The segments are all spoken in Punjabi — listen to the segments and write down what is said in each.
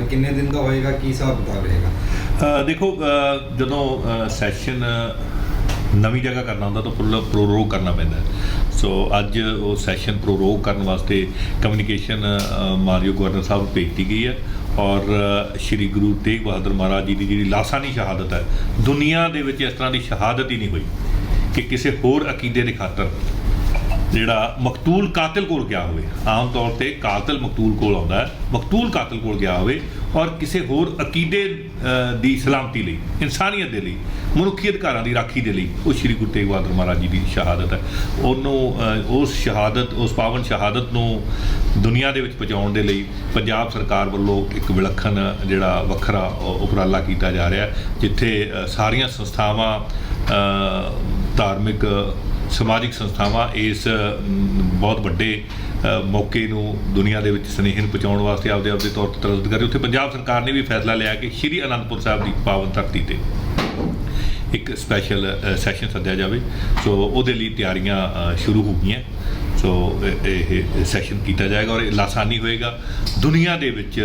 ਸੈਸ਼ਨ ਕਿੰਨੇ ਦਿਨ ਦਾ ਹੋਏਗਾ, ਕੀ ਹਿਸਾਬ ਕਿਤਾਬ ਰਹੇਗਾ? ਦੇਖੋ ਜਦੋਂ ਸੈਸ਼ਨ ਨਵੀਂ ਜਗ੍ਹਾ ਕਰਨਾ ਹੁੰਦਾ ਤਾਂ ਪੁੱਲ ਪ੍ਰੋਰੋਗ ਕਰਨਾ ਪੈਂਦਾ ਸੋ ਅੱਜ ਉਹ ਸੈਸ਼ਨ ਪ੍ਰੋਰੋਗ ਕਰਨ ਵਾਸਤੇ ਕਮਿਊਨੀਕੇਸ਼ਨ ਮਾਨਯੋਗ ਗਵਰਨਰ ਸਾਹਿਬ ਨੂੰ ਭੇਜਤੀ ਗਈ ਹੈ ਔਰ ਸ਼੍ਰੀ ਗੁਰੂ ਤੇਗ ਬਹਾਦਰ ਮਹਾਰਾਜ ਜੀ ਦੀ ਜਿਹੜੀ ਲਾਸਾਨੀ ਸ਼ਹਾਦਤ ਹੈ, ਦੁਨੀਆ ਦੇ ਵਿੱਚ ਇਸ ਤਰ੍ਹਾਂ ਦੀ ਸ਼ਹਾਦਤ ਹੀ ਨਹੀਂ ਹੋਈ ਕਿ ਕਿਸੇ ਹੋਰ ਅਕੀਦੇ ਦੇ ਖਾਤਰ ਜਿਹੜਾ ਮਕਤੂਲ ਕਾਤਲ ਕੋਲ ਗਿਆ ਹੋਵੇ, ਆਮ ਤੌਰ ਤੇ ਕਾਤਲ ਮਕਤੂਲ ਕੋਲ ਆਉਂਦਾ ਹੈ, ਮਕਤੂਲ ਕਾਤਲ ਕੋਲ ਗਿਆ ਹੋਵੇ ਔਰ ਕਿਸੇ ਹੋਰ ਅਕੀਦੇ ਦੀ ਸਲਾਮਤੀ ਲਈ, ਇਨਸਾਨੀਅਤ ਦੇ ਲਈ, ਮਨੁੱਖੀ ਅਧਿਕਾਰਾਂ ਦੀ ਰਾਖੀ ਦੇ ਲਈ, ਉਹ ਸ਼੍ਰੀ ਗੁਰੂ ਤੇਗ ਬਹਾਦਰ ਮਹਾਰਾਜ ਜੀ ਦੀ ਸ਼ਹਾਦਤ ਹੈ। ਉਹਨੂੰ ਉਸ ਸ਼ਹਾਦਤ, ਉਸ ਪਾਵਨ ਸ਼ਹਾਦਤ ਨੂੰ ਦੁਨੀਆ ਦੇ ਵਿੱਚ ਪਹੁੰਚਾਉਣ ਦੇ ਲਈ ਪੰਜਾਬ ਸਰਕਾਰ ਵੱਲੋਂ ਇੱਕ ਵਿਲੱਖਣ ਜਿਹੜਾ ਵੱਖਰਾ ਉ- ਉਪਰਾਲਾ ਕੀਤਾ ਜਾ ਰਿਹਾ ਜਿੱਥੇ ਸਾਰੀਆਂ ਸੰਸਥਾਵਾਂ ਧਾਰਮਿਕ ਸਮਾਜਿਕ ਸੰਸਥਾਵਾਂ ਇਸ ਬਹੁਤ ਵੱਡੇ ਮੌਕੇ ਨੂੰ ਦੁਨੀਆ ਦੇ ਵਿੱਚ ਸਨੇਹਨ ਪਹੁੰਚਾਉਣ ਵਾਸਤੇ ਆਪਦੇ ਆਪਦੇ ਤੌਰ ਤੇ ਤਰਜਦ ਕਰੀ ਉੱਥੇ ਪੰਜਾਬ ਸਰਕਾਰ ਨੇ ਵੀ ਫੈਸਲਾ ਲਿਆ ਕਿ ਸ਼੍ਰੀ ਅਨੰਦਪੁਰ ਸਾਹਿਬ ਦੀ ਪਾਵਨ ਧਰਤੀ ਤੇ ਇੱਕ ਸਪੈਸ਼ਲ ਸੈਸ਼ਨ ਸੱਦਿਆ ਜਾਵੇ। ਸੋ ਉਹਦੇ ਲਈ ਤਿਆਰੀਆਂ ਸ਼ੁਰੂ ਹੋ ਗਈਆਂ। ਸੋ ਇਹ- ਸੈਸ਼ਨ ਕੀਤਾ ਜਾਏਗਾ ਔਰ ਇਹ ਲਾਸਾਨੀ ਹੋਏਗਾ। ਦੁਨੀਆ ਦੇ ਵਿੱਚ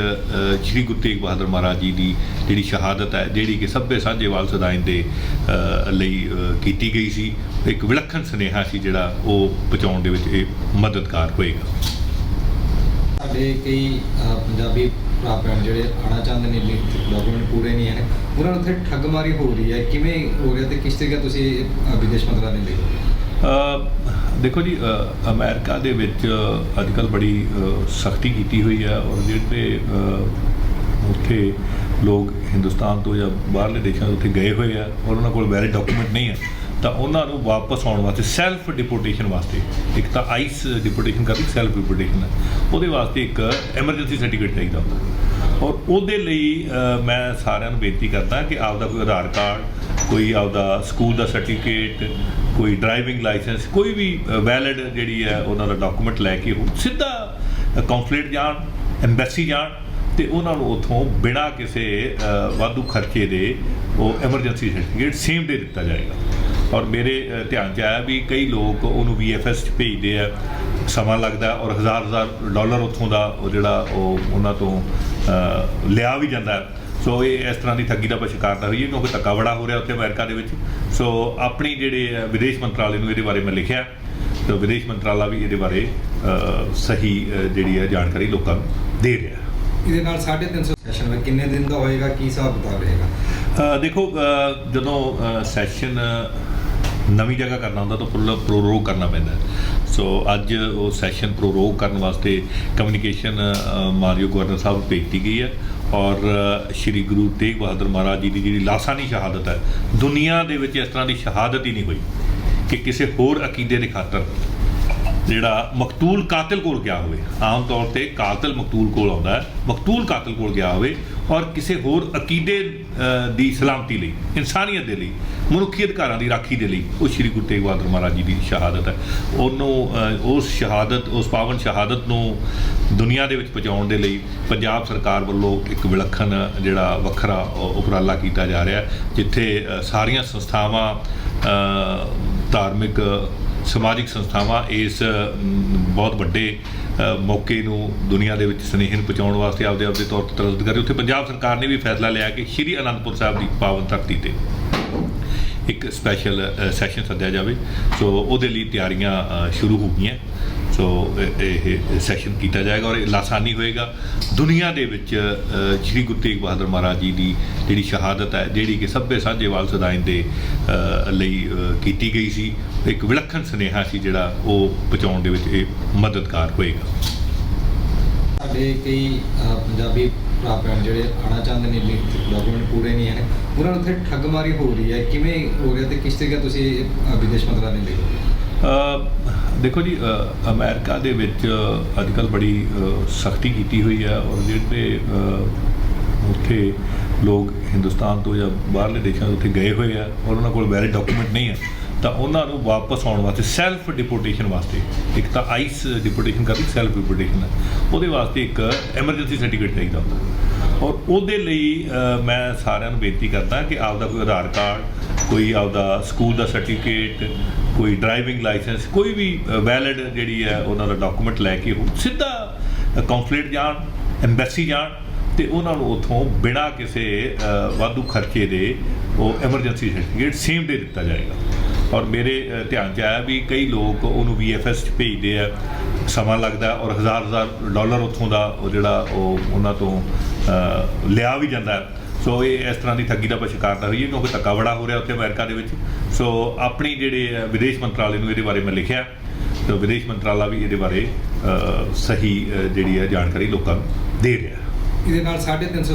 ਸ਼੍ਰੀ ਗੁਰੂ ਤੇਗ ਬਹਾਦਰ ਮਹਾਰਾਜ ਜੀ ਦੀ ਜਿਹੜੀ ਸ਼ਹਾਦਤ ਹੈ ਜਿਹੜੀ ਕਿ ਸਭੇ ਸਾਂਝੇਵਾਲ ਸਦਾਇਨ ਦੇ ਲਈ ਕੀਤੀ ਗਈ ਸੀ ਇੱਕ ਵਿਲੱਖਣ ਸੁਨੇਹਾ ਸੀ ਜਿਹੜਾ ਉਹ ਪਹੁੰਚਾਉਣ ਦੇ ਵਿੱਚ ਇਹ ਮਦਦਗਾਰ ਹੋਏਗਾ। ਸਾਡੇ ਕਈ ਪੰਜਾਬੀ ਭਰਾ ਭੈਣ ਜਿਹੜੇ ਆਣਾ ਚਾਹੁੰਦੇ ਨੇ ਡਾਕੂਮੈਂਟ ਪੂਰੇ ਨਹੀਂ ਹਨ ਉਹਨਾਂ ਨੂੰ ਉੱਥੇ ਠੱਗਮਾਰੀ ਹੋ ਰਹੀ ਹੈ। ਕਿਵੇਂ ਹੋ ਰਿਹਾ ਤੇ ਕਿਸ ਤਰੀਕੇ ਤੁਸੀਂ ਅਹ, ਵਿਦੇਸ਼ ਮੰਤਰਾਲੇ ਲਈ ਦੇਖੋ ਜੀ ਅ, ਅਮਰੀਕਾ ਦੇ ਵਿੱਚ ਅੱਜ ਕੱਲ ਬੜੀ ਸਖਤੀ ਕੀਤੀ ਹੋਈ ਹੈ ਔਰ ਜਿਹੜੇ ਉੱਥੇ ਲੋਕ ਹਿੰਦੁਸਤਾਨ ਤੋਂ ਜਾਂ ਬਾਹਰਲੇ ਦੇਸ਼ਾਂ ਤੋਂ ਉੱਥੇ ਗਏ ਹੋਏ ਆ ਔਰ ਉਹਨਾਂ ਕੋਲ ਵੈਲਿਡ ਡਾਕੂਮੈਂਟ ਨਹੀਂ ਹੈ ਤਾਂ ਉਹਨਾਂ ਨੂੰ ਵਾਪਸ ਆਉਣ ਵਾਸਤੇ ਸੈਲਫ ਡਿਪੋਰਟੇਸ਼ਨ ਵਾਸਤੇ ਇੱਕ ਤਾਂ ਆਈਸ ਡਿਪੋਰਟੇਸ਼ਨ ਕਰਦੀ ਸੈਲਫ ਡਿਪੋਰਟੇਸ਼ਨ ਹੈ ਉਹਦੇ ਵਾਸਤੇ ਇੱਕ ਐਮਰਜੈਂਸੀ ਸਰਟੀਫਿਕੇਟ ਚਾਹੀਦਾ ਹੁੰਦਾ। ਔਰ ਉਹਦੇ ਲਈ ਮੈਂ ਸਾਰਿਆਂ ਨੂੰ ਬੇਨਤੀ ਕਰਦਾ ਕਿ ਆਪਦਾ ਕੋਈ ਆਧਾਰ ਕਾਰਡ ਕੋਈ ਆਪਦਾ ਸਕੂਲ ਦਾ ਸਰਟੀਫਿਕੇਟ ਕੋਈ ਡਰਾਈਵਿੰਗ ਲਾਇਸੈਂਸ ਕੋਈ ਵੀ ਵੈਲਿਡ ਜਿਹੜੀ ਹੈ ਉਹਨਾਂ ਦਾ ਡਾਕੂਮੈਂਟ ਲੈ ਕੇ ਉਹ ਸਿੱਧਾ ਕੌਂਸੂਲੇਟ ਜਾਣ ਐਮਬੈਸੀ ਜਾਣ ਤੇ ਉਹਨਾਂ ਨੂੰ ਉਥੋਂ ਬਿਨਾਂ ਕਿਸੇ ਵਾਧੂ ਖਰਚੇ ਦੇ ਉਹ ਐਮਰਜੈਂਸੀ ਸਰਟੀਫਿਕੇਟ ਸੇਮ ਡੇ ਦਿੱਤਾ ਜਾਏਗਾ। ਔਰ ਮੇਰੇ ਧਿਆਨ 'ਚ ਆਇਆ ਵੀ ਕਈ ਲੋਕ ਉਹਨੂੰ VFS 'ਚ ਭੇਜਦੇ ਆ, ਸਮਾਂ ਲੱਗਦਾ ਔਰ ਹਜ਼ਾਰ ਹਜ਼ਾਰ ਡਾਲਰ ਉੱਥੋਂ ਦਾ ਉਹ ਜਿਹੜਾ ਉਹ ਉਹਨਾਂ ਤੋਂ ਲਿਆ ਵੀ ਜਾਂਦਾ। ਸੋ ਇਹ ਇਸ ਤਰ੍ਹਾਂ ਦੀ ਠੱਗੀ ਦਾ ਆਪਾਂ ਸ਼ਿਕਾਰ ਨਾ ਹੋਈਏ ਕਿਉਂਕਿ ਧੱਕਾ ਬੜਾ ਹੋ ਰਿਹਾ ਉੱਥੇ ਅਮਰੀਕਾ ਦੇ ਵਿੱਚ। ਸੋ ਆਪਣੀ ਜਿਹੜੇ ਵਿਦੇਸ਼ ਮੰਤਰਾਲੇ ਨੂੰ ਇਹਦੇ ਬਾਰੇ ਮੈਂ ਲਿਖਿਆ। ਤੇ ਵਿਦੇਸ਼ ਮੰਤਰਾਲਾ ਵੀ ਇਹਦੇ ਬਾਰੇ ਸਹੀ ਜਿਹੜੀ ਹੈ ਜਾਣਕਾਰੀ ਲੋਕਾਂ ਨੂੰ ਦੇ ਰਿਹਾ ਇਹਦੇ ਨਾਲ 350 ਸੈਸ਼ਨ ਵਿੱਚ ਕਿੰਨੇ ਦਿਨ ਦਾ ਹੋਏਗਾ ਕੀ ਹਿਸਾਬ ਕਿਤਾਬ ਰਹੇਗਾ? ਦੇਖੋ ਜਦੋਂ ਸੈਸ਼ਨ ਨਵੀਂ ਜਗ੍ਹਾ ਕਰਨਾ ਹੁੰਦਾ ਤਾਂ ਪੁੱਲ ਪ੍ਰੋਰੋਗ ਕਰਨਾ ਪੈਂਦਾ। ਸੋ ਅੱਜ ਉਹ ਸੈਸ਼ਨ ਪ੍ਰੋਰੋਗ ਕਰਨ ਵਾਸਤੇ ਕਮਿਊਨੀਕੇਸ਼ਨ ਮਾਨਯੋਗ ਗਵਰਨਰ ਸਾਹਿਬ ਨੂੰ ਭੇਜਤੀ ਗਈ ਹੈ। ਔਰ ਸ਼੍ਰੀ ਗੁਰੂ ਤੇਗ ਬਹਾਦਰ ਮਹਾਰਾਜ ਜੀ ਦੀ ਜਿਹੜੀ ਲਾਸਾਨੀ ਸ਼ਹਾਦਤ ਹੈ, ਦੁਨੀਆ ਦੇ ਵਿੱਚ ਇਸ ਤਰ੍ਹਾਂ ਦੀ ਸ਼ਹਾਦਤ ਹੀ ਨਹੀਂ ਹੋਈ ਕਿ ਕਿਸੇ ਹੋਰ ਅਕੀਦੇ ਦੇ ਖਾਤਰ ਜਿਹੜਾ ਮਕਤੂਲ ਕਾਤਲ ਕੋਲ ਗਿਆ ਹੋਵੇ, ਆਮ ਤੌਰ ਤੇ ਕਾਤਲ ਮਕਤੂਲ ਕੋਲ ਆਉਂਦਾ ਹੈ, ਮਕਤੂਲ ਕਾਤਲ ਕੋਲ ਗਿਆ ਹੋਵੇ ਔਰ ਕਿਸੇ ਹੋਰ ਅਕੀਦੇ ਦੀ ਸਲਾਮਤੀ ਲਈ, ਇਨਸਾਨੀਅਤ ਦੇ ਲਈ, ਮਨੁੱਖੀ ਅਧਿਕਾਰਾਂ ਦੀ ਰਾਖੀ ਦੇ ਲਈ, ਉਹ ਸ਼੍ਰੀ ਗੁਰੂ ਤੇਗ ਬਹਾਦਰ ਮਹਾਰਾਜ ਜੀ ਦੀ ਸ਼ਹਾਦਤ ਹੈ। ਉਹਨੂੰ ਉਸ ਸ਼ਹਾਦਤ, ਉਸ ਪਾਵਨ ਸ਼ਹਾਦਤ ਨੂੰ ਦੁਨੀਆ ਦੇ ਵਿੱਚ ਪਹੁੰਚਾਉਣ ਦੇ ਲਈ ਪੰਜਾਬ ਸਰਕਾਰ ਵੱਲੋਂ ਇੱਕ ਵਿਲੱਖਣ ਜਿਹੜਾ ਵੱਖਰਾ ਉ- ਉਪਰਾਲਾ ਕੀਤਾ ਜਾ ਰਿਹਾ ਜਿੱਥੇ ਸਾਰੀਆਂ ਸੰਸਥਾਵਾਂ ਧਾਰਮਿਕ ਸਮਾਜਿਕ ਸੰਸਥਾਵਾਂ ਇਸ ਬਹੁਤ ਵੱਡੇ ਮੌਕੇ ਨੂੰ ਦੁਨੀਆ ਦੇ ਵਿੱਚ ਸਨੇਹਨ ਪਹੁੰਚਾਉਣ ਵਾਸਤੇ ਆਪਦੇ ਆਪਦੇ ਤੌਰ ਤੇ ਤਰਜਦ ਕਰੇ ਉੱਥੇ ਪੰਜਾਬ ਸਰਕਾਰ ਨੇ ਵੀ ਫੈਸਲਾ ਲਿਆ ਕਿ ਸ਼੍ਰੀ ਅਨੰਦਪੁਰ ਸਾਹਿਬ ਦੀ ਪਾਵਨ ਧਰਤੀ ਤੇ ਇੱਕ ਸਪੈਸ਼ਲ ਸੈਸ਼ਨ ਸੱਦਿਆ ਜਾਵੇ। ਸੋ ਉਹਦੇ ਲਈ ਤਿਆਰੀਆਂ ਸ਼ੁਰੂ ਹੋ ਗਈਆਂ। ਸੋ ਇਹ- ਸੈਸ਼ਨ ਕੀਤਾ ਜਾਏਗਾ ਔਰ ਇਹ ਲਾਸਾਨੀ ਹੋਏਗਾ। ਦੁਨੀਆ ਦੇ ਵਿੱਚ ਸ਼੍ਰੀ ਗੁਰੂ ਤੇਗ ਬਹਾਦਰ ਮਹਾਰਾਜ ਜੀ ਦੀ ਜਿਹੜੀ ਸ਼ਹਾਦਤ ਹੈ ਜਿਹੜੀ ਕਿ ਸਭੇ ਸਾਂਝੇਵਾਲ ਸਦਾਇਨ ਦੇ ਲਈ ਕੀਤੀ ਗਈ ਸੀ ਇੱਕ ਵਿਲੱਖਣ ਸੁਨੇਹਾ ਸੀ ਜਿਹੜਾ ਉਹ ਪਹੁੰਚਾਉਣ ਦੇ ਵਿੱਚ ਇਹ ਮਦਦਗਾਰ ਹੋਏਗਾ। ਸਾਡੇ ਕਈ ਪੰਜਾਬੀ ਭਰਾ ਭੈਣ ਜਿਹੜੇ ਆਣਾ ਚਾਹੁੰਦੇ ਨੇ ਡਾਕੂਮੈਂਟ ਪੂਰੇ ਨਹੀਂ ਹਨ ਉਹਨਾਂ ਨੂੰ ਉੱਥੇ ਠੱਗਮਾਰੀ ਹੋ ਰਹੀ ਹੈ। ਕਿਵੇਂ ਹੋ ਰਿਹਾ ਤੇ ਕਿਸ ਤਰੀਕੇ ਤੁਸੀਂ ਅਹ, ਵਿਦੇਸ਼ ਮੰਤਰਾਲੇ ਲਈ ਦੇਖੋ ਜੀ ਅ, ਅਮਰੀਕਾ ਦੇ ਵਿੱਚ ਅੱਜ ਕੱਲ ਬੜੀ ਸਖਤੀ ਕੀਤੀ ਹੋਈ ਹੈ ਔਰ ਜਿਹੜੇ ਉੱਥੇ ਲੋਕ ਹਿੰਦੁਸਤਾਨ ਤੋਂ ਜਾਂ ਬਾਹਰਲੇ ਦੇਸ਼ਾਂ ਤੋਂ ਉੱਥੇ ਗਏ ਹੋਏ ਆ ਔਰ ਉਹਨਾਂ ਕੋਲ ਵੈਲਿਡ ਡਾਕੂਮੈਂਟ ਨਹੀਂ ਹੈ ਤਾਂ ਉਹਨਾਂ ਨੂੰ ਵਾਪਸ ਆਉਣ ਵਾਸਤੇ ਸੈਲਫ ਡਿਪੋਰਟੇਸ਼ਨ ਵਾਸਤੇ ਇੱਕ ਤਾਂ ਆਈਸ ਡਿਪੋਰਟੇਸ਼ਨ ਕਰਦੀ ਸੈਲਫ ਡਿਪੋਰਟੇਸ਼ਨ ਹੈ। ਉਹਦੇ ਵਾਸਤੇ ਇੱਕ ਐਮਰਜੈਂਸੀ ਸਰਟੀਫਿਕੇਟ ਚਾਹੀਦਾ ਹੁੰਦਾ। ਔਰ ਉਹਦੇ ਲਈ ਮੈਂ ਸਾਰਿਆਂ ਨੂੰ ਬੇਨਤੀ ਕਰਦਾ ਕਿ ਆਪਦਾ ਕੋਈ ਆਧਾਰ ਕਾਰਡ, ਕੋਈ ਆਪਦਾ ਸਕੂਲ ਦਾ ਸਰਟੀਫਿਕੇਟ, ਕੋਈ ਡਰਾਈਵਿੰਗ ਲਾਇਸੈਂਸ, ਕੋਈ ਵੀ ਵੈਲਿਡ ਜਿਹੜੀ ਹੈ ਉਹਨਾਂ ਦਾ ਡਾਕੂਮੈਂਟ ਲੈ ਕੇ ਉਹ ਸਿੱਧਾ ਕੌਂਸੂਲੇਟ ਜਾਣ ਐਮਬੈਸੀ ਜਾਣ ਤੇ ਉਹਨਾਂ ਨੂੰ ਉਥੋਂ ਬਿਨਾਂ ਕਿਸੇ ਵਾਧੂ ਖਰਚੇ ਦੇ ਉਹ ਐਮਰਜੈਂਸੀ ਸਰਟੀਫਿਕੇਟ ਸੇਮ ਡੇ ਦਿੱਤਾ ਜਾਏਗਾ। ਔਰ ਮੇਰੇ ਧਿਆਨ 'ਚ ਆਇਆ ਵੀ ਕਈ ਲੋਕ ਉਹਨੂੰ VFS 'ਚ ਭੇਜਦੇ ਆ। ਸਮਾਂ ਲੱਗਦਾ ਔਰ ਹਜ਼ਾਰ ਹਜ਼ਾਰ ਡਾਲਰ ਉੱਥੋਂ ਦਾ ਉਹ ਜਿਹੜਾ ਉਹ ਉਹਨਾਂ ਤੋਂ ਲਿਆ ਵੀ ਜਾਂਦਾ। ਸੋ ਇਹ ਇਸ ਤਰ੍ਹਾਂ ਦੀ ਠੱਗੀ ਦਾ ਆਪਾਂ ਸ਼ਿਕਾਰ ਨਾ ਹੋਈਏ ਕਿਉਂਕਿ ਧੱਕਾ ਬੜਾ ਹੋ ਰਿਹਾ ਉੱਥੇ ਅਮਰੀਕਾ ਦੇ ਵਿੱਚ। ਸੋ ਆਪਣੀ ਜਿਹੜੇ ਵਿਦੇਸ਼ ਮੰਤਰਾਲੇ ਨੂੰ ਇਹਦੇ ਬਾਰੇ ਮੈਂ ਲਿਖਿਆ। ਤੇ ਵਿਦੇਸ਼ ਮੰਤਰਾਲਾ ਵੀ ਇਹਦੇ ਬਾਰੇ ਸਹੀ ਜਿਹੜੀ ਹੈ ਜਾਣਕਾਰੀ ਲੋਕਾਂ ਨੂੰ ਦੇ ਰਿਹਾ। ਇਹਦੇ ਨਾਲ 350